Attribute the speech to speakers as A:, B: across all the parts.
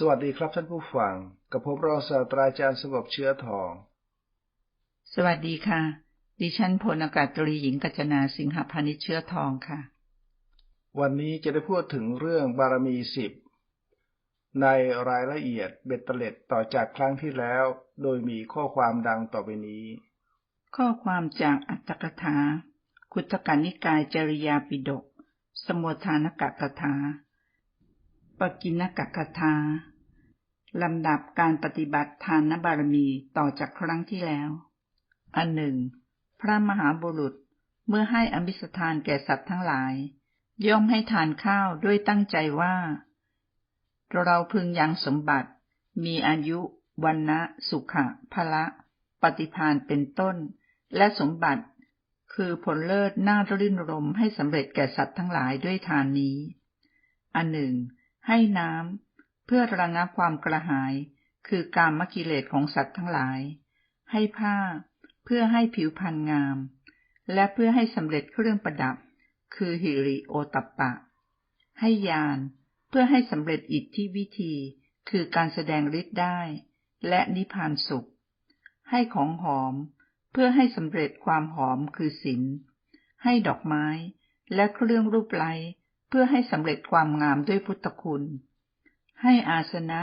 A: สวัสดีครับท่านผู้ฟัง กับผมรองศาสตราจารย์สงบเชื้อทอง
B: สวัสดีค่ะ ดิฉันพลอากาศตรีหญิงกัญจนาสิงหพานิชเชื้อทองค่ะ
A: วันนี้จะได้พูดถึงเรื่องบารมีสิบในรายละเอียดเบ็ดเตล็ดต่อจากครั้งที่แล้ว โดยมีข้อความดังต่อไปนี้
B: ข้อความจากอัตถกถา คุตกนิกายจริยาปิฎกสมุทานกกถาปกินกกถา ลำดับการปฏิบัติทานบารมีต่อจากครั้งที่แล้ว อันหนึ่ง พระมหาบุรุษเมื่อให้อมิสทานแก่สัตว์ทั้งหลาย ย่อมให้ทานข้าวด้วยตั้งใจว่า เราพึงยังสมบัติ มีอายุวันนะสุขะพละปฏิพานเป็นต้น และสมบัติ คือผลเลิศน่ารื่นรมให้สำเร็จแก่สัตว์ทั้งหลายด้วยทานนี้ อันหนึ่ง ให้น้ำ เพื่อระงับความกระหาย คือการมกิเลสของสัตว์ทั้งหลาย ให้ผ้า เพื่อให้ผิวพรรณงาม และเพื่อให้สำเร็จเครื่องประดับ คือหิริโอตัปปะ ให้ยานเพื่อให้สำเร็จอิทธิวิธี คือการแสดงฤทธิ์ได้ และนิพพานสุข ให้ของหอม เพื่อให้สำเร็จความหอมคือศีลให้ดอกไม้ และเครื่องรูปไล้เพื่อให้สำเร็จความงามด้วยพุทธคุณ ให้อาสนะ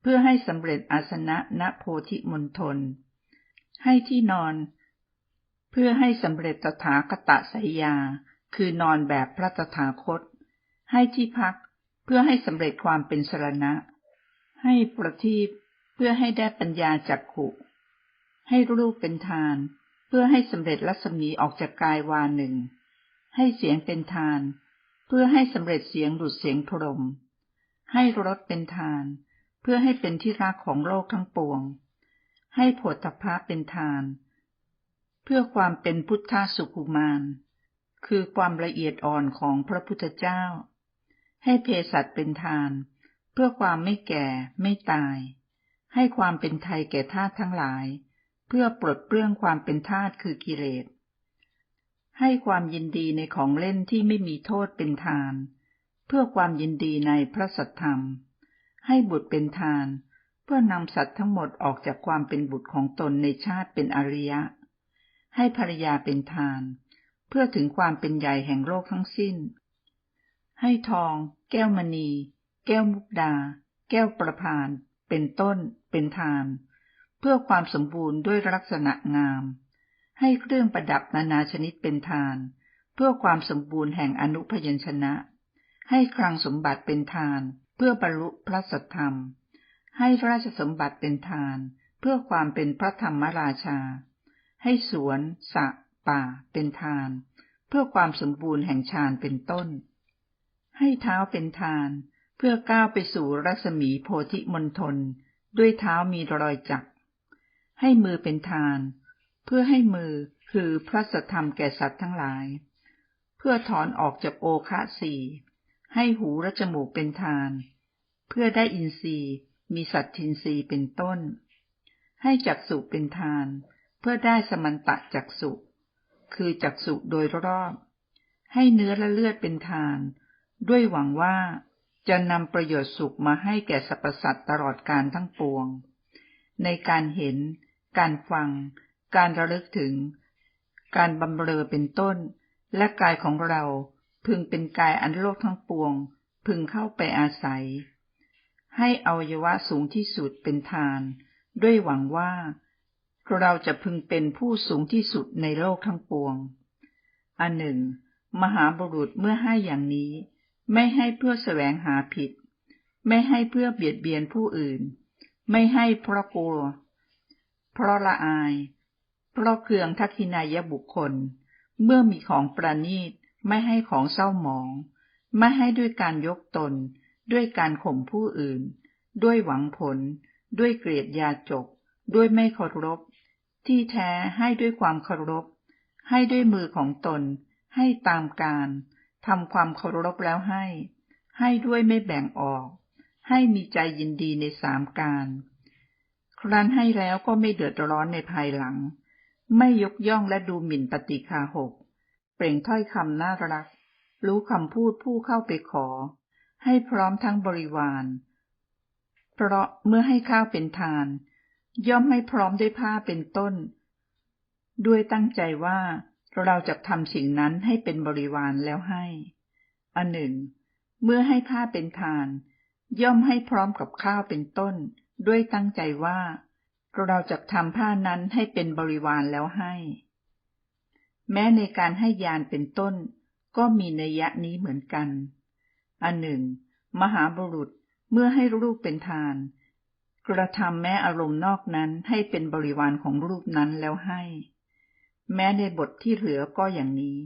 B: เพื่อให้สำเร็จอาสนะณโพธิมณฑล ให้ที่นอน เพื่อให้สำเร็จตถาคตสยยา คือนอนแบบพระตถาคต ให้ที่พักเพื่อให้สำเร็จความเป็นสรณะ ให้ประทีปเพื่อให้ได้ปัญญาจักขุให้รูปเป็นทาน เพื่อให้สำเร็จรัศมีออกจากกายวาหนึ่ง ให้เสียงเป็นทาน เพื่อให้สำเร็จเสียงดุดเสียงพรหม ให้รสเป็นทาน เพื่อให้เป็นที่รักของโลกทั้งปวง ให้โผฏฐัพะเป็นทาน เพื่อความเป็นพุทธสุขุมารคือความละเอียดอ่อนของพระพุทธเจ้า ให้เพสัตเป็นทาน เพื่อความไม่แก่ไม่ตาย ให้ความเป็นไทยแก่ธาตุทั้งหลาย เพื่อปลดเปลื้องความเป็นธาตุคือกิเลสให้ความยินดีในของเล่นที่ไม่มีโทษเป็นทานเพื่อความยินดีในพระสัทธรรม ให้บุตรเป็นทาน เพื่อนำสัตว์ทั้งหมดออกจากความเป็นบุตรของตนในชาติเป็นอริยะ ให้ภรรยาเป็นทาน เพื่อถึงความเป็นใหญ่แห่งโลกทั้งสิ้น ให้ทอง แก้วมณี แก้วมุกดา แก้วประพาน เป็นต้น เป็นทาน เพื่อความสมบูรณ์ด้วยลักษณะงาม ให้เครื่องประดับนานาชนิดเป็นทาน เพื่อความสมบูรณ์แห่งอนุพยัญชนะ ให้คลังสมบัติเป็นทาน เพื่อบรรลุพระสัทธรรม ให้ราชสมบัติเป็นทาน เพื่อความเป็นพระธรรมราชา ให้สวนสระป่าเป็นทาน เพื่อความสมบูรณ์แห่งฌานเป็นต้น ให้เท้าเป็นทาน เพื่อก้าวไปสู่รัศมีโพธิมณฑลด้วยเท้ามีรอยจักให้มือเป็นทาน เพื่อให้มือคือพระสัทธรรมแก่สัตว์ทั้งหลาย เพื่อถอนออกจากโอคะสี่ ให้หูและจมูกเป็นทาน เพื่อได้อินทรีย์ มีสัตทินทรีย์เป็นต้น ให้จักสุเป็นทาน เพื่อได้สมันตะจักสุคือจักสุโดยรอบ ให้เนื้อและเลือดเป็นทาน ด้วยหวังว่าจะนำประโยชน์สุขมาให้แก่สรรพสัตว์ตลอดการทั้งปวง ในการเห็น การฟัง การระลึกถึง การบำเรอเป็นต้น และกายของเรา พึงเป็นกายอันโลกทั้งปวง พึงเข้าไปอาศัย ให้อวัยวะสูงที่สุดเป็นทาน ด้วยหวังว่า เราจะพึงเป็นผู้สูงที่สุดในโลกทั้งปวง อันหนึ่ง มหาบุรุษเมื่อให้อย่างนี้ ไม่ให้เพื่อแสวงหาผิด ไม่ให้เพื่อเบียดเบียนผู้อื่น ไม่ให้เพราะกลัว เพราะละอาย เพราะเคืองทักขินายบุคคล เมื่อมีของประณีต ไม่ให้ของเศร้าหมอง ไม่ให้ด้วยการยกตน ด้วยการข่มผู้อื่น ด้วยหวังผล ด้วยเกลียดยาจก ด้วยไม่เคารพ ที่แท้ให้ด้วยความเคารพ ให้ด้วยมือของตน ให้ตามการทำความเคารพแล้วให้ ให้ด้วยไม่แบ่งออก ให้มีใจยินดีในสามการ ครั้นให้แล้วก็ไม่เดือดร้อนในภายหลัง ไม่ยกย่องและดูหมิ่นปฏิคาหก เปล่งถ้อยคำน่ารัก รู้คำพูดผู้เข้าไปขอ ให้พร้อมทั้งบริวาร เพราะเมื่อให้ข้าวเป็นทาน ย่อมไม่พร้อมด้วยผ้าเป็นต้น ด้วยตั้งใจว่าเราจะทำสิ่งนั้นให้เป็นบริวารแล้วให้ อันหนึ่ง เมื่อให้ผ้าเป็นทาน ย่อมให้พร้อมกับข้าวเป็นต้น ด้วยตั้งใจว่า เราจะทำผ้านั้นให้เป็นบริวารแล้วให้ แม้ในการให้ยานเป็นต้น ก็มีนัยยะนี้เหมือนกัน อันหนึ่ง มหาบุรุษเมื่อให้รูปเป็นทาน กระทำแม้อารมณ์นอกนั้นให้เป็นบริวารของรูปนั้นแล้วให้ แม้ในบทที่เหลือก็อย่างนี้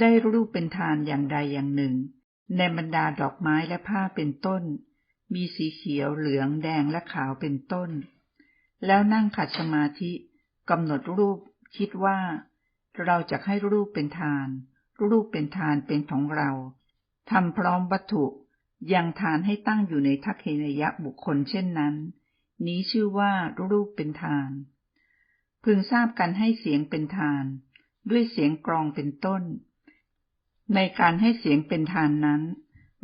B: ได้รูปเป็นทานอย่างใดอย่างหนึ่ง ในบรรดาดอกไม้และผ้าเป็นต้น มีสีเขียวเหลืองแดงและขาวเป็นต้น แล้วนั่งขัดสมาธิกำหนดรูปคิดว่า เราจะให้รูปเป็นทาน รูปเป็นทานเป็นของเราทำพร้อมวัตถุ ยังทานให้ตั้งอยู่ในทักเนยะบุคคลเช่นนั้น นี้ชื่อว่ารูปเป็นทาน พึงทราบกันให้เสียงเป็นทาน ด้วยเสียงกรองเป็นต้น ในการให้เสียงเป็นทานนั้น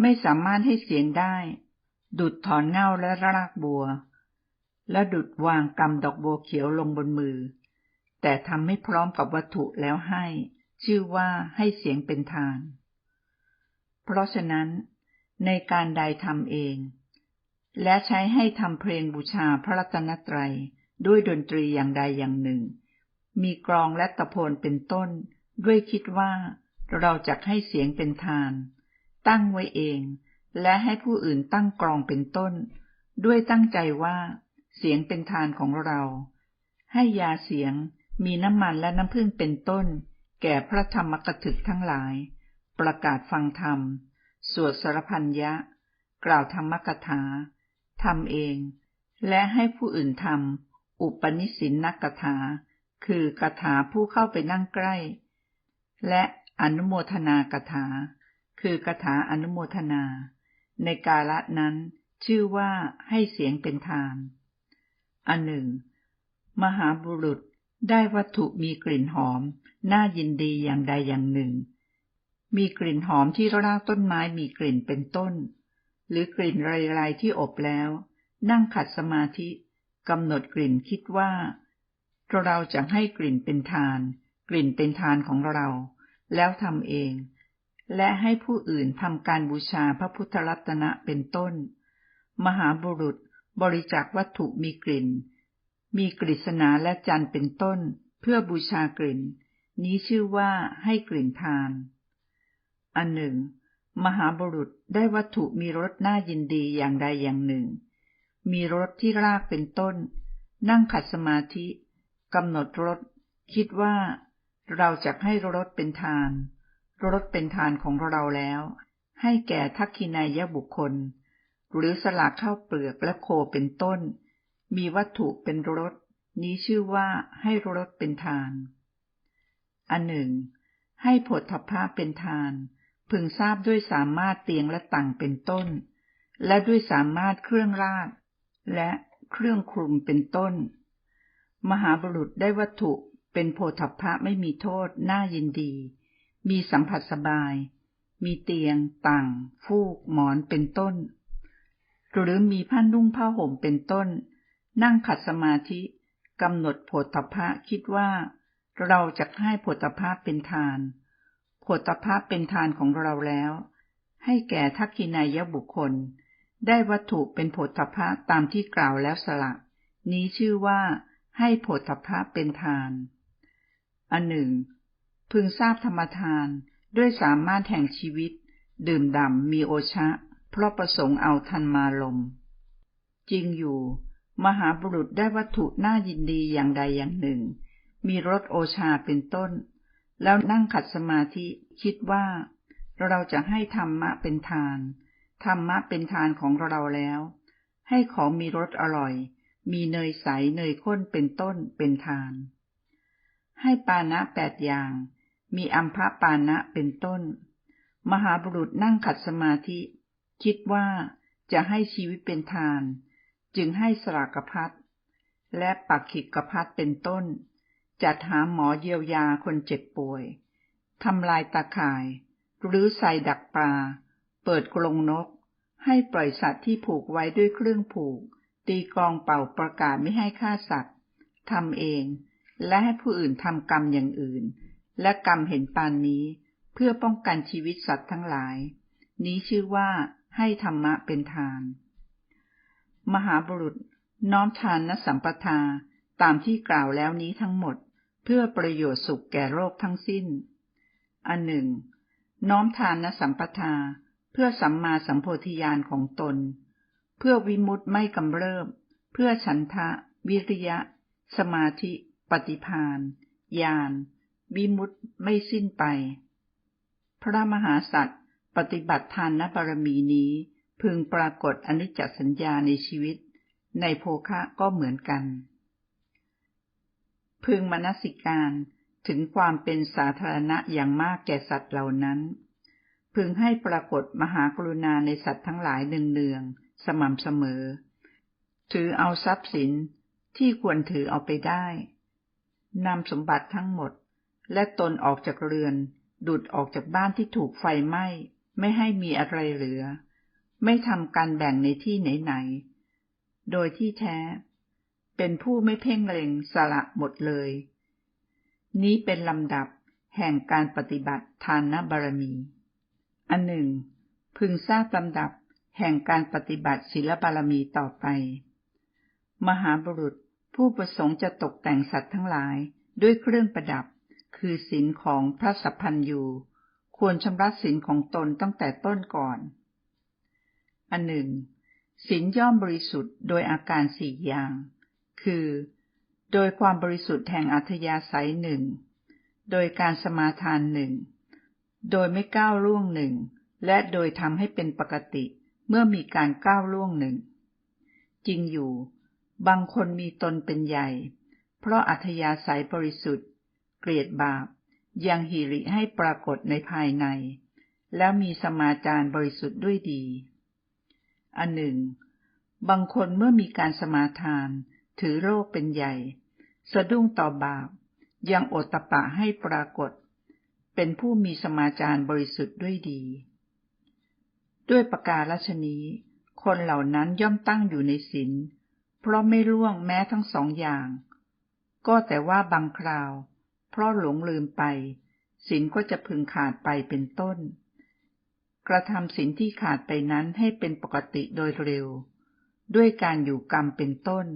B: ไม่สามารถให้เสียงได้ ดุดถอนเง่าและรากบัว และดุดวางกำดอกบัวเขียวลงบนมือ แต่ทำไม่พร้อมกับวัตถุแล้วให้ ชื่อว่าให้เสียงเป็นทานเพราะฉะนั้น ในการใดทำเอง และใช้ให้ทำเพลงบูชาพระรัตนตรัยด้วยดนตรีอย่างใดอย่างหนึ่ง มีกรองและตะโพนเป็นต้น ด้วยคิดว่าเราจะให้เสียงเป็นทาน ตั้งไว้เอง และให้ผู้อื่นตั้งกรองเป็นต้น ด้วยตั้งใจว่า เสียงเป็นทานของเรา ให้ยาเสียง มีน้ำมันและน้ำผึ้งเป็นต้น แก่พระธรรมกถึกทั้งหลาย ประกาศฟังธรรม สวดสารพันยะ กล่าวธรรมกถาทำเอง และให้ผู้อื่นทำอุปนิสินนักถา คือกถาผู้เข้าไปนั่งใกล้ และอนุโมทนากถา คือกถาอนุโมทนา ในกาละนั้นชื่อว่าให้เสียงเป็นทาน อันหนึ่ง มหาบุรุษ ได้วัตถุมีกลิ่นหอม น่ายินดีอย่างใดอย่างหนึ่ง มีกลิ่นหอมที่รากต้นไม้มีกลิ่นเป็นต้น หรือกลิ่นไรๆที่อบแล้ว นั่งขัดสมาธิกำหนดกลิ่นคิดว่า เราจะให้กลิ่นเป็นทาน กลิ่นเป็นทานของเรา แล้วทำเอง และให้ผู้อื่นทำการบูชาพระพุทธรัตนะเป็นต้น มหาบุรุษบริจาควัตถุมีกลิ่น มีกฤษณาและจันเป็นต้น เพื่อบูชากลิ่น นี้ชื่อว่าให้กลิ่นทาน อันหนึ่ง มหาบุรุษได้วัตถุมีรสน่ายินดีอย่างใดอย่างหนึ่ง มีรสที่รากเป็นต้น นั่งขัดสมาธิกำหนดรสคิดว่า เราจะให้รสเป็นทาน รสเป็นทานของเราแล้ว ให้แก่ทักขินายบุคคล หรือสลากข้าวเปลือกและโคเป็นต้น มีวัตถุเป็นรส นี้ชื่อว่าให้รสเป็นทาน อันหนึ่ง ให้ผลทพะเป็นทาน พึงทราบด้วยสามารถเตียงและตังเป็นต้น และด้วยสามารถเครื่องราชและเครื่องคลุมเป็นต้น มหาบุรุษได้วัตถุเป็นโพธพะไม่มีโทษ น่ายินดี มีสัมผัสสบาย มีเตียงตังฟูก หมอนเป็นต้น หรือมีผ้านุ่งผ้าห่มเป็นต้น นั่งขัดสมาธิกำหนดโพธพะคิดว่า เราจะให้โพธพะเป็นทานโพธพะเป็นทานของเราแล้ว ให้แก่ทักกินายบุคคล ได้วัตถุเป็นโพธพะตามที่กล่าวแล้วสละ นี้ชื่อว่า ให้โพธพะเป็นทาน อันหนึ่ง พึงทราบธรรมทานด้วยสามารถแห่งชีวิต ดื่มด่ำมีโอชะ เพราะประสงค์เอาทันมาลม จริงอยู่ มหาบุรุษได้วัตถุน่ายินดีอย่างใดอย่างหนึ่ง มีรสโอชาเป็นต้น แล้วนั่งขัดสมาธิคิดว่า เราจะให้ธรรมะเป็นทาน ธรรมะเป็นทานของเราแล้ว ให้ของมีรสอร่อย มีเนยใสเนยข้นเป็นต้นเป็นทาน ให้ปานะแปดอย่าง มีอัมพะปานะเป็นต้น มหาบุรุษนั่งขัดสมาธิ คิดว่าจะให้ชีวิตเป็นทาน จึงให้สลากพัดและปักขิกพัดเป็นต้น จัดหาหมอเยียวยาคนเจ็บป่วยทำลายตาข่าย หรือใส่ดักปลา เปิดกรงนก ให้ปล่อยสัตว์ที่ผูกไว้ด้วยเครื่องผูก ตีกองเป่าประกาศไม่ให้ฆ่าสัตว์ทำเอง และให้ผู้อื่นทำกรรมอย่างอื่น และกรรมเห็นปานนี้เพื่อป้องกันชีวิตสัตว์ทั้งหลาย นี้ชื่อว่าให้ธรรมะเป็นทาน มหาบุรุษ น้อมทานนสัมปทาตามที่กล่าวแล้วนี้ทั้งหมด เพื่อประโยชน์สุขแก่โลกทั้งสิ้น อันหนึ่ง น้อมทานนสัมปทาเพื่อสัมมาสัมโพธิญาณของตน เพื่อวิมุตไม่กำเริบ เพื่อฉันทะ วิริยะ สมาธิ ปฏิพานญาณวิมุตไม่สิ้นไป พระมหาสัตว์ปฏิบัติทานนบารมีนี้ พึงปรากฏอนิจจสัญญาในชีวิต ในโภคะก็เหมือนกัน พึงมนสิการถึงความเป็นสาธารณะอย่างมากแก่สัตว์เหล่านั้น พึงให้ปรากฏมหากรุณาในสัตว์ทั้งหลายเนืองๆสม่ำเสมอ ถือเอาทรัพย์สินที่ควรถือเอาไปได้นำสมบัติทั้งหมด และตนออกจากเรือน ดุดออกจากบ้านที่ถูกไฟไหม้ ไม่ให้มีอะไรเหลือ ไม่ทำการแบ่งในที่ไหนๆ โดยที่แท้ เป็นผู้ไม่เพ่งเล็งสละหมดเลย นี้เป็นลำดับแห่งการปฏิบัติทานนบารมี อันหนึ่ง พึงทราบลำดับแห่งการปฏิบัติศีลบารมีต่อไป มหาบุรุษผู้ประสงค์จะตกแต่งสัตว์ทั้งหลายด้วยเครื่องประดับ คือศีลของพระสัพพันยูควรชำระศีลของตนตั้งแต่ต้นก่อน อันหนึ่งศีลย่อมบริสุทธิ์โดยอาการสี่อย่าง คือ โดยความบริสุทธิ์แห่งอัธยาศัยหนึ่ง โดยการสมาทานหนึ่ง โดยไม่ก้าวล่วงหนึ่ง และโดยทำให้เป็นปกติเมื่อมีการก้าวล่วงหนึ่ง จริงอยู่ บางคนมีตนเป็นใหญ่ เพราะอัธยาศัยบริสุทธิ์ เกลียดบาป ยังหิริให้ปรากฏในภายใน แล้วมีสมาจารบริสุทธิ์ด้วยดี อันหนึ่ง บางคนเมื่อมีการสมาทาน ถือโรคเป็นใหญ่ สะดุ้งต่อบาป ยังโอตตะปะให้ปรากฏ เป็นผู้มีสมาจารบริสุทธิ์ด้วยดี ด้วยประกาศชนี้ คนเหล่านั้นย่อมตั้งอยู่ในศีลเพราะไม่ร่วงแม้ทั้งสองอย่าง ก็แต่ว่าบางคราว เพราะหลงลืมไปศีลก็จะพึงขาดไปเป็นต้น กระทำศีลที่ขาดไปนั้นให้เป็นปกติโดยเร็ว ด้วยการอยู่กรรมเป็นต้น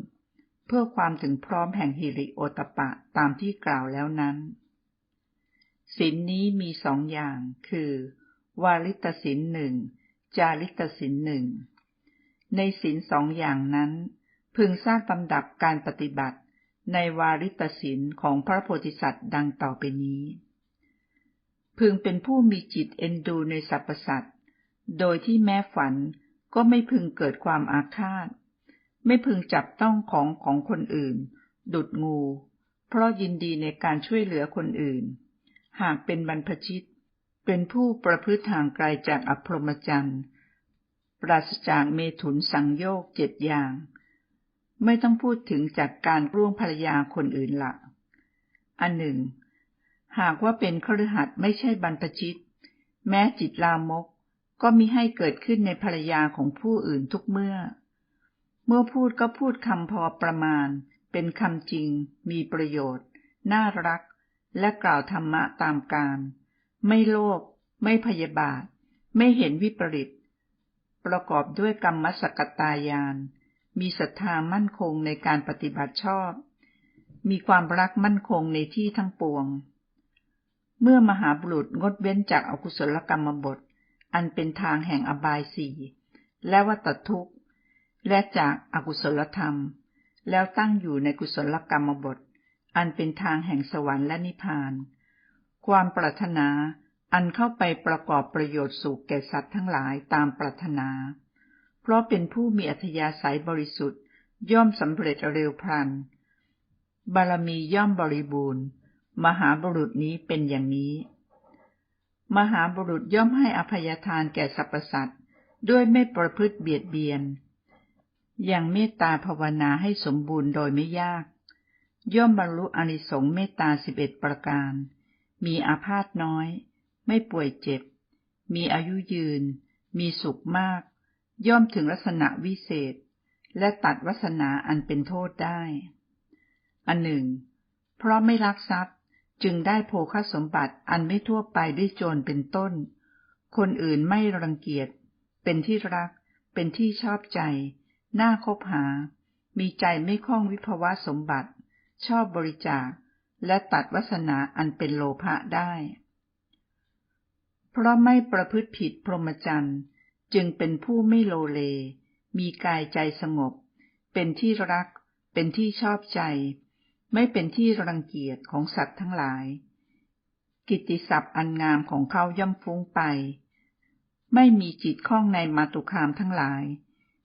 B: เพื่อความถึงพร้อมแห่งฮิริโอตปะตามที่กล่าวแล้วนั้นศีลนนี้มีสองอย่าง คือ วาลิตศีลหนึ่ง จาริตศีลหนึ่ง ในศีลสองอย่างนั้น พึงทราบลำดับการปฏิบัติในวาริตศิลของพระโพธิสัตว์ดังต่อไปนี้ พึงเป็นผู้มีจิตเอ็นดูในสรรพสัตว์ โดยที่แม้ฝันก็ไม่พึงเกิดความอาฆาต ไม่พึงจับต้องของของคนอื่น ดุดงู เพราะยินดีในการช่วยเหลือคนอื่น หากเป็นบรรพชิต เป็นผู้ประพฤติทางไกลจากอภรมจันทร์ ปราศจากเมถุนสังโยกเจ็ดอย่าง ไม่ต้องพูดถึงจากการร่วงภรรยาคนอื่นละ อันหนึ่ง หากว่าเป็นครหัดไม่ใช่บรรพชิต แม้จิตลามก ก็มิให้เกิดขึ้นในภรรยาของผู้อื่นทุกเมื่อ เมื่อพูดก็พูดคำพอประมาณ เป็นคำจริง มีประโยชน์ น่ารัก และกล่าวธรรมะตามการ ไม่โลภ ไม่พยาบาท ไม่เห็นวิปริต ประกอบด้วยกรรมสกตายาน มีศรัทธามั่นคงในการปฏิบัติชอบ มีความรักมั่นคงในที่ทั้งปวง เมื่อมหาบุรุษงดเว้นจากอากุศลกรรมบท อันเป็นทางแห่งอบายสี่และวัตทุกข์ และจากอากุศลธรรม แล้วตั้งอยู่ในกุศลกรรมบท อันเป็นทางแห่งสวรรค์และนิพพาน ความปรารถนาอันเข้าไปประกอบประโยชน์สุขแก่สัตว์ทั้งหลายตามปรารถนา เพราะเป็นผู้มีอัธยาศัยบริสุทธิ์ ย่อมสำเร็จเร็วพลัน บารมีย่อมบริบูรณ์ มหาบุรุษนี้เป็นอย่างนี้ มหาบุรุษย่อมให้อภัยทานแก่สรรพสัตว์ด้วยไม่ประพฤติเบียดเบียน อย่างเมตตาภาวนาให้สมบูรณ์โดยไม่ยาก ย่อมบรรลุอนิสงส์เมตตาสิบเอ็ดประการ มีอาพาธน้อย ไม่ป่วยเจ็บ มีอายุยืน มีสุขมาก ย่อมถึงลักษณะวิเศษ และตัดวาสนาอันเป็นโทษได้ อันหนึ่ง เพราะไม่รักทรัพย์ จึงได้โภคสมบัติอันไม่ทั่วไปด้วยโจรเป็นต้น คนอื่นไม่รังเกียจ เป็นที่รัก เป็นที่ชอบใจ น่าคบหา มีใจไม่คล้องวิภวะสมบัติ ชอบบริจาค และตัดวาสนาอันเป็นโลภะได้ เพราะไม่ประพฤติผิดพรหมจรรย์ จึงเป็นผู้ไม่โลเล มีกายใจสงบ เป็นที่รัก เป็นที่ชอบใจ ไม่เป็นที่รังเกียจของสัตว์ทั้งหลาย กิตติศัพท์อันงามของเขาย่ำฟุ้งไป ไม่มีจิตข้องในมาตุคามทั้งหลาย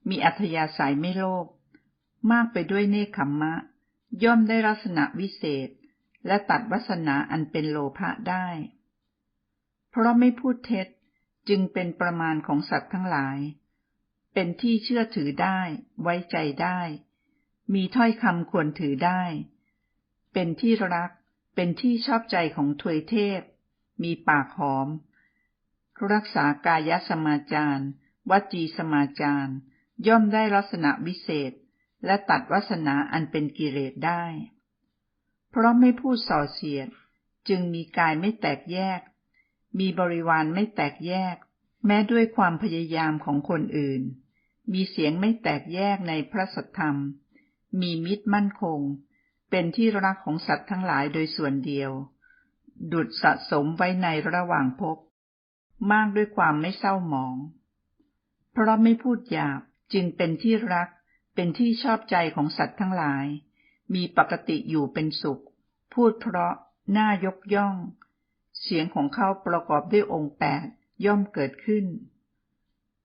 B: มีอัธยาศัยไม่โลภมากไปด้วยเนคขมมะ ย่อมได้ลักษณะวิเศษ และตัดวัสนาอันเป็นโลภะได้ เพราะไม่พูดเท็จจึงเป็นประมาณของสัตว์ทั้งหลาย เป็นที่เชื่อถือได้ ไว้ใจได้ มีถ้อยคำควรถือได้ เป็นที่รัก เป็นที่ชอบใจของทวยเทพ มีปากหอม รักษากายสมาจารวจีสมาจารย่อมได้ลักษณะวิเศษ และตัดวาสนาอันเป็นกิเลสได้ เพราะไม่พูดส่อเสียด จึงมีกายไม่แตกแยก มีบริวารไม่แตกแยก แม้ด้วยความพยายามของคนอื่น มีเสียงไม่แตกแยกในพระสัทธรรม มีมิตรมั่นคง เป็นที่รักของสัตว์ทั้งหลายโดยส่วนเดียว ดุดสะสมไว้ในระหว่างภพมากด้วยความไม่เศร้าหมอง เพราะไม่พูดหยาบจึงเป็นที่รัก เป็นที่ชอบใจของสัตว์ทั้งหลาย มีปกติอยู่เป็นสุข พูดเพราะน่ายกย่อง เสียงของเขาประกอบด้วยองค์แปดย่อมเกิดขึ้น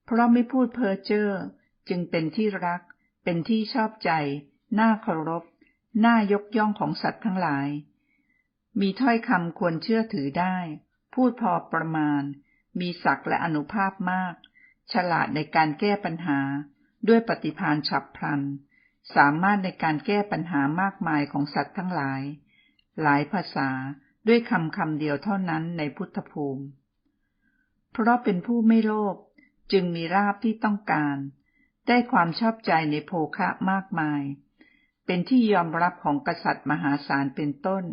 B: เพราะไม่พูดเพ้อเจ้อจึงเป็นที่รัก เป็นที่ชอบใจ น่าเคารพ น่ายกย่องของสัตว์ทั้งหลาย มีถ้อยคำควรเชื่อถือได้ พูดพอประมาณ มีศักและอนุภาพมาก ฉลาดในการแก้ปัญหา ด้วยปฏิพานฉับพลัน สามารถในการแก้ปัญหามากมายของสัตว์ทั้งหลาย หลายภาษาด้วยคำคำเดียวเท่านั้นในพุทธภูมิ เพราะเป็นผู้ไม่โลภจึงมีราบที่ต้องการ ได้ความชอบใจในโภคะมากมาย เป็นที่ยอมรับของกษัตริย์มหาศาลเป็นต้น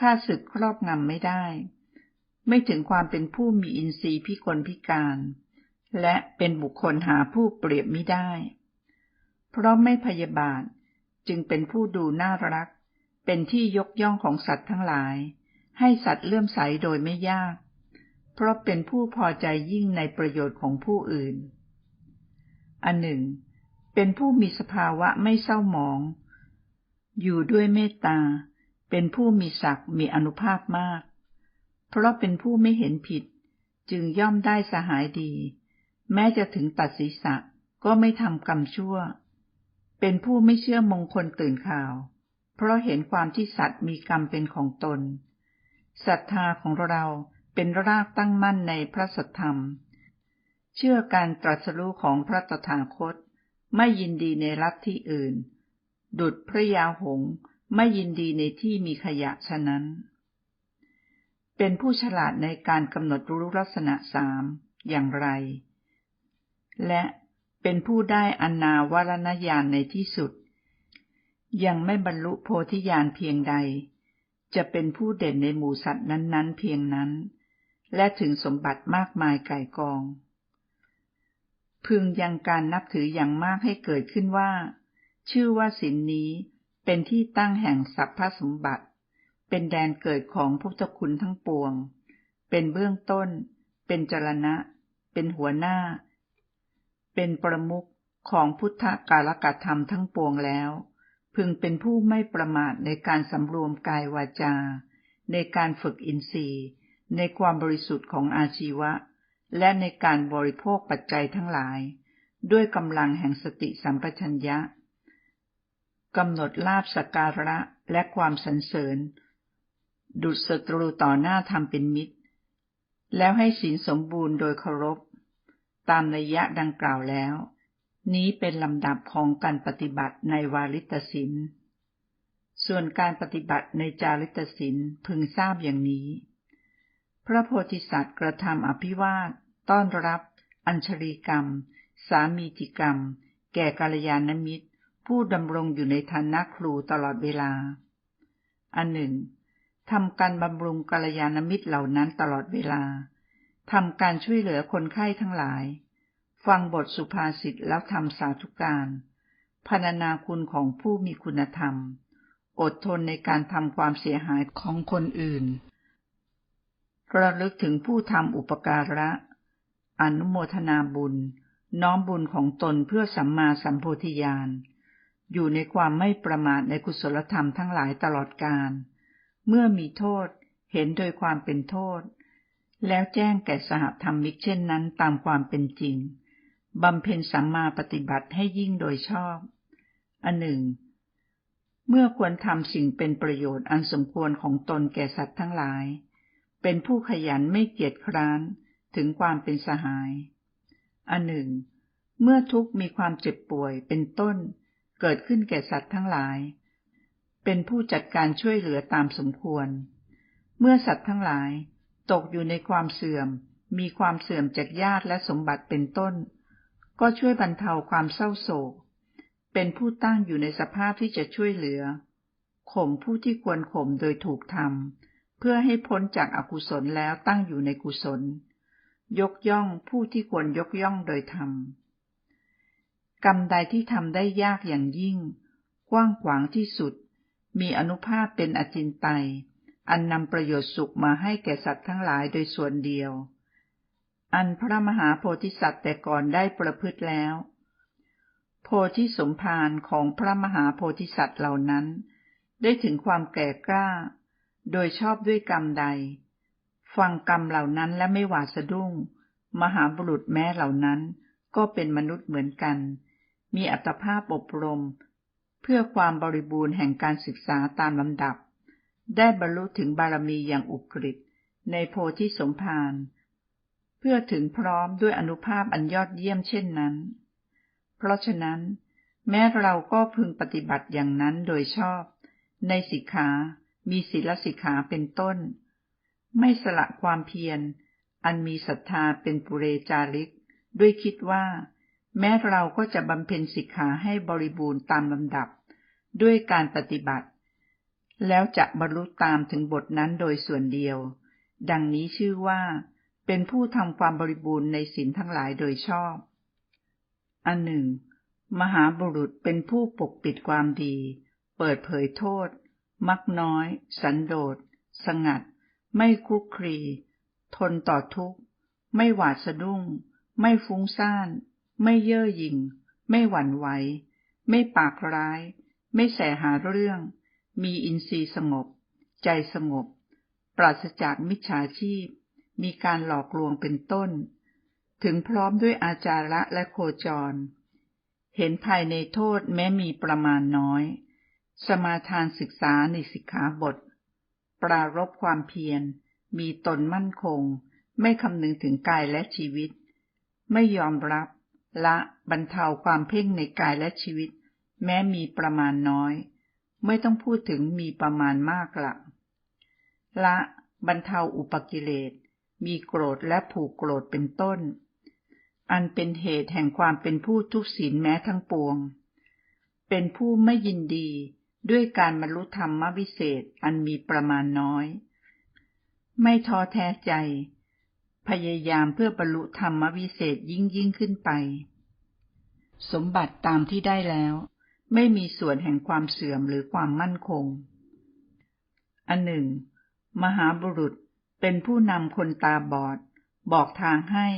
B: ข้าศึกครอบงำไม่ได้ ไม่ถึงความเป็นผู้มีอินทรีย์พิกลพิการ และเป็นบุคคลหาผู้เปรียบไม่ได้ เพราะไม่พยาบาทจึงเป็นผู้ดูน่ารัก เป็นที่ยกย่องของสัตว์ทั้งหลาย ให้สัตว์เลื่อมใสโดยไม่ยาก เพราะเป็นผู้พอใจยิ่งในประโยชน์ของผู้อื่น อันหนึ่ง เป็นผู้มีสภาวะไม่เศร้าหมอง อยู่ด้วยเมตตา เป็นผู้มีศักดิ์มีอนุภาพมาก เพราะเป็นผู้ไม่เห็นผิด จึงย่อมได้สหายดี แม้จะถึงตัดศีรษะก็ไม่ทำกรรมชั่ว เป็นผู้ไม่เชื่อมงคลตื่นข่าว เพราะเห็นความที่สัตว์มีกรรมเป็นของตนศรัทธาของเราเป็นรากตั้งมั่นในพระสัทธรรม เชื่อการตรัสรู้ของพระตถาคต ไม่ยินดีในรัฐที่อื่น ดุดพระยาหงไม่ยินดีในที่มีขยะฉะนั้น เป็นผู้ฉลาดในการกำหนดรู้ลักษณะสามอย่างไร และเป็นผู้ได้อนาวรณญาณในที่สุด ยังไม่บรรลุโพธิญาณเพียงใด จะเป็นผู้เด่นในหมู่สัตว์นั้น ๆ เพียงนั้น และถึงสมบัติมากมายไก่กอง พึงยังการนับถืออย่างมากให้เกิดขึ้นว่า ชื่อว่าสินนี้เป็นที่ตั้งแห่งสัพพสมบัติ เป็นแดนเกิดของพุทธคุณทั้งปวง เป็นเบื้องต้น เป็นจรณะ เป็นหัวหน้า เป็นประมุขของพุทธกาลกธรรมทั้งปวงแล้ว พึงเป็นผู้ไม่ประมาทในการสำรวมกายวาจา ในการฝึกอินทรีย์ ในความบริสุทธิ์ของอาชีวะ และในการบริโภคปัจจัยทั้งหลาย ด้วยกำลังแห่งสติสัมปชัญญะ กำหนดลาบสการะและความสรรเสริญ ดุจศัตรูต่อหน้าทำเป็นมิตร แล้วให้ศีลสมบูรณ์โดยเคารพ ตามนัยะดังกล่าวแล้ว นี้เป็นลำดับของการปฏิบัติในวาลิตศิลส่วนการปฏิบัติในจาริตศิลพึงทราบอย่างนี้ พระโพธิสัตว์กระทำอภิวาท ต้อนรับ อัญชลีกรรม สามีจิกรรม แก่กัลยาณมิตร ผู้ดำรงอยู่ในฐานะครูตลอดเวลา อันหนึ่งทำการบำรุงกัลยาณมิตรเหล่านั้นตลอดเวลาทำการช่วยเหลือคนไข้ทั้งหลาย ฟังบทสุภาษิตแล้วทำสาธุการพรรณนาคุณของผู้มีคุณธรรม อดทนในการทำความเสียหายของคนอื่น ระลึกถึงผู้ทำอุปการะ อนุโมทนาบุญ น้อมบุญของตนเพื่อสัมมาสัมโพธิญาณ อยู่ในความไม่ประมาทในกุศลธรรมทั้งหลายตลอดกาล เมื่อมีโทษเห็นโดยความเป็นโทษ แล้วแจ้งแก่สหธรรมิกเช่นนั้นตามความเป็นจริง บำเพ็ญสัมมาปฏิบัติให้ยิ่งโดยชอบ อันหนึ่ง เมื่อควรทำสิ่งเป็นประโยชน์อันสมควรของตนแก่สัตว์ทั้งหลาย เป็นผู้ขยันไม่เกียจคร้านถึงความเป็นสหาย อันหนึ่ง เมื่อทุกข์มีความเจ็บป่วยเป็นต้น เกิดขึ้นแก่สัตว์ทั้งหลาย เป็นผู้จัดการช่วยเหลือตามสมควร เมื่อสัตว์ทั้งหลายตกอยู่ในความเสื่อม มีความเสื่อมจากญาติและสมบัติเป็นต้น ก็ช่วยบรรเทาความเศร้าโศก เป็นผู้ตั้งอยู่ในสภาพที่จะช่วยเหลือ ข่มผู้ที่ควรข่มโดยถูกทำเพื่อให้พ้นจากอากุศลแล้วตั้งอยู่ในกุศล ยกย่องผู้ที่ควรยกย่องโดยธรรม กรรมใดที่ทำได้ยากอย่างยิ่ง กว้างขวางที่สุด มีอนุภาพเป็นอจินไตยอันนำประโยชน์สุขมาให้แก่สัตว์ทั้งหลายโดยส่วนเดียว อันพระมหาโพธิสัตว์แต่ก่อนได้ประพฤติแล้ว โพธิสมภารของพระมหาโพธิสัตว์เหล่านั้น ได้ถึงความแก่กล้า โดยชอบด้วยกรรมใด ฟังกรรมเหล่านั้นและไม่หวาดสะดุ้ง มหาบุรุษแม้เหล่านั้นก็เป็นมนุษย์เหมือนกัน มีอัตภาพอบรม เพื่อความบริบูรณ์แห่งการศึกษาตามลำดับ ได้บรรลุถึงบารมีอย่างอุกฤษในโพธิสมภารเพื่อถึงพร้อมด้วยอนุภาพอันยอดเยี่ยมเช่นนั้น เพราะฉะนั้น แม้เราก็พึงปฏิบัติอย่างนั้นโดยชอบ ในสิกขา มีศีลสิกขาเป็นต้น ไม่สละความเพียร อันมีศรัทธาเป็นปุเรจาริก ด้วยคิดว่า แม้เราก็จะบำเพ็ญสิกขาให้บริบูรณ์ตามลำดับ ด้วยการปฏิบัติ แล้วจะบรรลุตามถึงบทนั้นโดยส่วนเดียว ดังนี้ชื่อว่า เป็นผู้ทำความบริบูรณ์ในศีลทั้งหลายโดยชอบ อันหนึ่ง มหาบุรุษเป็นผู้ปกปิดความดี เปิดเผยโทษ มักน้อย สันโดษ สงัด ไม่คุกครี ทนต่อทุกข์ ไม่หวาดสะดุ้ง ไม่ฟุ้งซ่าน ไม่เย่อหยิ่ง ไม่หวั่นไหว ไม่ปากร้าย ไม่แสหาเรื่อง มีอินทรีย์สงบ ใจสงบ ปราศจากมิจฉาชีพ มีการหลอกลวงเป็นต้น ถึงพร้อมด้วยอาจาระและโคจร เห็นภายในโทษแม้มีประมาณน้อย สมาทานศึกษาในสิกขาบท ปรารบความเพียร มีตนมั่นคง ไม่คำนึงถึงกายและชีวิต ไม่ยอมรับ ละบรรเทาความเพ่งในกายและชีวิต แม้มีประมาณน้อย ไม่ต้องพูดถึงมีประมาณมากละละบรรเทาอุปกิเลส มีโกรธและผูกโกรธเป็นต้น อันเป็นเหตุแห่งความเป็นผู้ทุศีลแม้ทั้งปวง เป็นผู้ไม่ยินดีด้วยการบรรลุธรรมวิเศษอันมีประมาณน้อย ไม่ท้อแท้ใจ พยายามเพื่อบรรลุธรรมวิเศษยิ่งยิ่งขึ้นไป สมบัติตามที่ได้แล้ว ไม่มีส่วนแห่งความเสื่อมหรือความมั่นคง อันหนึ่ง มหาบุรุษเป็นผู้นำคนตาบอด บอกทางให้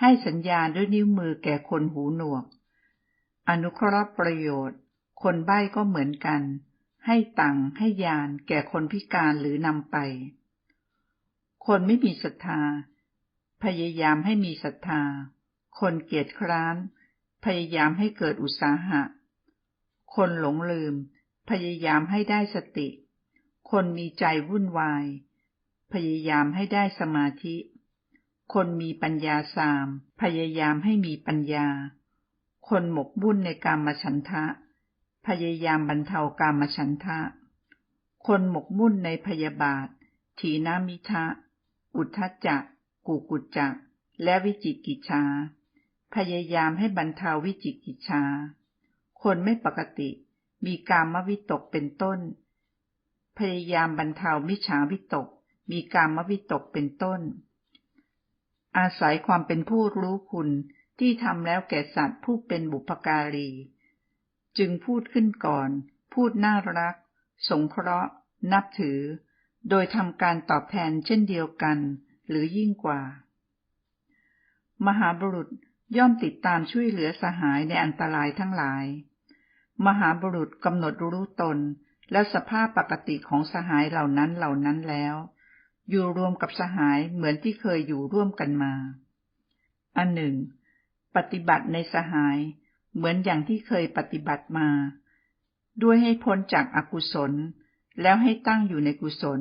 B: ให้สัญญาด้วยนิ้วมือแก่คนหูหนวก อนุเคราะห์ประโยชน์ คนใบ้ก็เหมือนกัน ให้ตังให้ยานแก่คนพิการหรือนำไป คนไม่มีศรัทธา พยายามให้มีศรัทธา คนเกียจคร้าน พยายามให้เกิดอุตสาหะ คนหลงลืม พยายามให้ได้สติ คนมีใจวุ่นวาย พยายามให้ได้สมาธิ คนมีปัญญาสาม พยายามให้มีปัญญา คนหมกบุ่นในกามฉันทะ พยายามบรรเทากามฉันทะ คนหมกมุ่นในพยาบาทถีนามิทะ อุทธจัก กุกุจจักและวิจิกิจชา พยายามให้บรรเทาวิจิกิจชา คนไม่ปกติมีกามวิตกเป็นต้น พยายามบรรเทามิฉาวิตก มีกามวิตกเป็นต้น อาศัยความเป็นผู้รู้คุณที่ทำแล้วแก่สัตว์ผู้เป็นบุพการี จึงพูดขึ้นก่อน พูดน่ารัก สงเคราะห์ นับถือ โดยทำการตอบแทนเช่นเดียวกัน หรือยิ่งกว่า มหาบุรุษย่อมติดตามช่วยเหลือสหายในอันตรายทั้งหลาย มหาบุรุษกำหนดรู้ตนและสภาพปกติของสหายเหล่านั้นเหล่านั้นแล้ว อยู่รวมกับสหายเหมือนที่เคยอยู่ร่วมกันมา อันหนึ่ง ปฏิบัติในสหายเหมือนอย่างที่เคยปฏิบัติมา ด้วยให้พ้นจากอากุศล แล้วให้ตั้งอยู่ในกุศล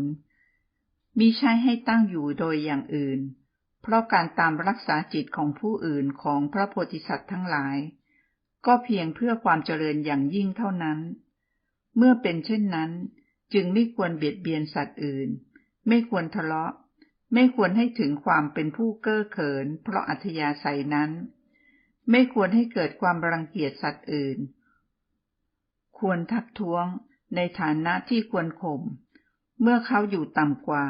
B: มิใช่ให้ตั้งอยู่โดยอย่างอื่น เพราะการตามรักษาจิตของผู้อื่นของพระโพธิสัตว์ทั้งหลาย ก็เพียงเพื่อความเจริญอย่างยิ่งเท่านั้น เมื่อเป็นเช่นนั้น จึงไม่ควรเบียดเบียนสัตว์อื่น ไม่ควรทะเลาะ ไม่ควรให้ถึงความเป็นผู้เก้อเขิน เพราะอัธยาศัยนั้น ไม่ควรให้เกิดความรังเกียจสัตว์อื่น ควรทักท้วงในฐานะที่ควรข่ม เมื่อเขาอยู่ต่ำกว่า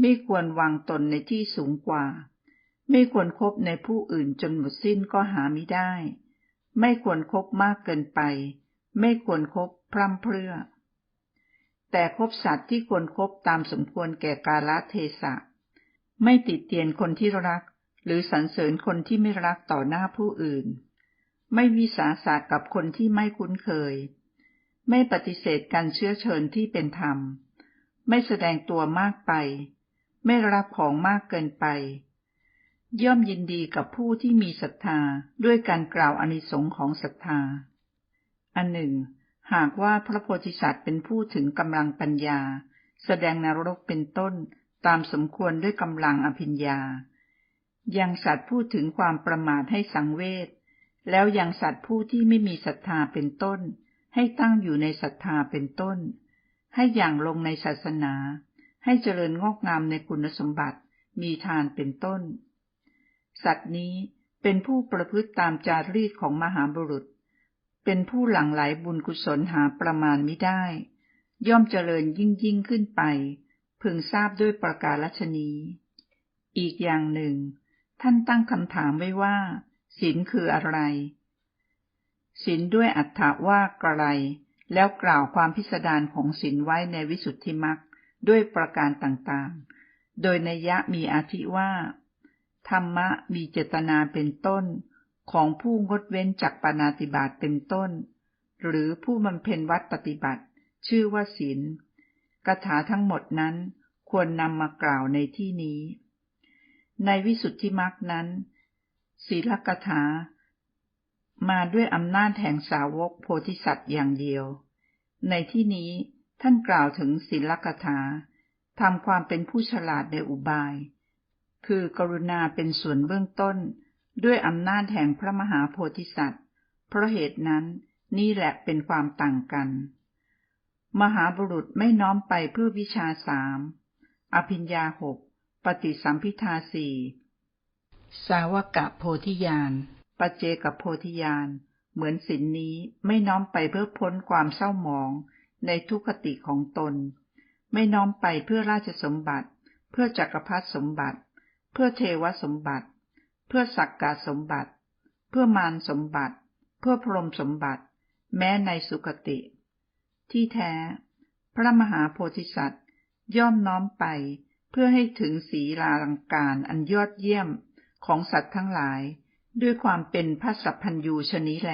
B: ไม่ควรวางตนในที่สูงกว่า ไม่ควรครบในผู้อื่นจนหมดสิ้นก็หาไม่ได้ ไม่ควรครบมากเกินไป ไม่ควรครบพร่ำเพรื่อ แต่คบสัตว์ที่ควรครบตามสมควรแก่กาลเทศะ ไม่ติดเตียนคนที่รัก หรือสรรเสริญคนที่ไม่รักต่อหน้าผู้อื่น ไม่วิสาสะกับคนที่ไม่คุ้นเคย ไม่ปฏิเสธการเชื้อเชิญที่เป็นธรรม ไม่แสดงตัวมากไป ไม่รับของมากเกินไป ย่อมยินดีกับผู้ที่มีศรัทธาด้วยการกล่าวอนิสงค์ของศรัทธา อันหนึ่ง หากว่าพระโพธิสัตว์เป็นผู้ถึงกำลังปัญญา แสดงนรกเป็นต้นตามสมควรด้วยกำลังอภิญญา ยังสัตว์พูดถึงความประมาทให้สังเวช แล้วยังสัตว์ผู้ที่ไม่มีศรัทธาเป็นต้น ให้ตั้งอยู่ในศรัทธาเป็นต้น ให้อย่างลงในศาสนา ให้เจริญงอกงามในคุณสมบัติ มีทานเป็นต้น สัตว์นี้เป็นผู้ประพฤติตามจารีตของมหาบุรุษ เป็นผู้หลั่งไหลบุญกุศลหาประมาณไม่ได้ ย่อมเจริญยิ่งยิ่งขึ้นไป พึงทราบด้วยประกาศชนีอีกอย่างหนึ่ง ท่านตั้งคำถามไว้ว่าศีลคืออะไรศีลด้วยอัตถาว่ากระไร แล้วกล่าวความพิสดารของศีลไว้ในวิสุทธิมรรคด้วยประการต่างๆ โดยนัยยะมีอาทิว่า ธรรมะมีเจตนาเป็นต้น ของผู้งดเว้นจากปานาติบาตเป็นต้น หรือผู้บำเพ็ญวัดปฏิบัติ ชื่อว่าศีลกถาทั้งหมดนั้นควรนำมากล่าวในที่นี้ ในวิสุทธิมรรคนั้นศีลกถา มาด้วยอำนาจแห่งสาวกโพธิสัตว์อย่างเดียว ในที่นี้ท่านกล่าวถึงศิลกถาทำความเป็นผู้ฉลาดในอุบาย คือกรุณาเป็นส่วนเบื้องต้น ด้วยอำนาจแห่งพระมหาโพธิสัตว์ เพราะเหตุนั้นนี่แหละเป็นความต่างกัน มหาบุรุษไม่น้อมไปเพื่อวิชาสาม อภิญญาหก ปฏิสัมพิทาสี่ สาวกะโพธิญาณ ปัจเจกับโพธิญาณ เหมือนสินนี้ไม่น้อมไปเพื่อพ้นความเศร้าหมองในทุกติของตน ไม่น้อมไปเพื่อราชสมบัติ เพื่อจักรพรรดิสมบัติ เพื่อเทวสมบัติ เพื่อสักกาสมบัติ เพื่อมารสมบัติ เพื่อพรหมสมบัติ แม้ในสุคติ ที่แท้ พระมหาโพธิสัตว์ย่อมน้อมไปเพื่อให้ถึงศีลาลังการอันยอดเยี่ยมของสัตว์ทั้งหลาย ด้วยความเป็นพระสัพพัญญูชนิแล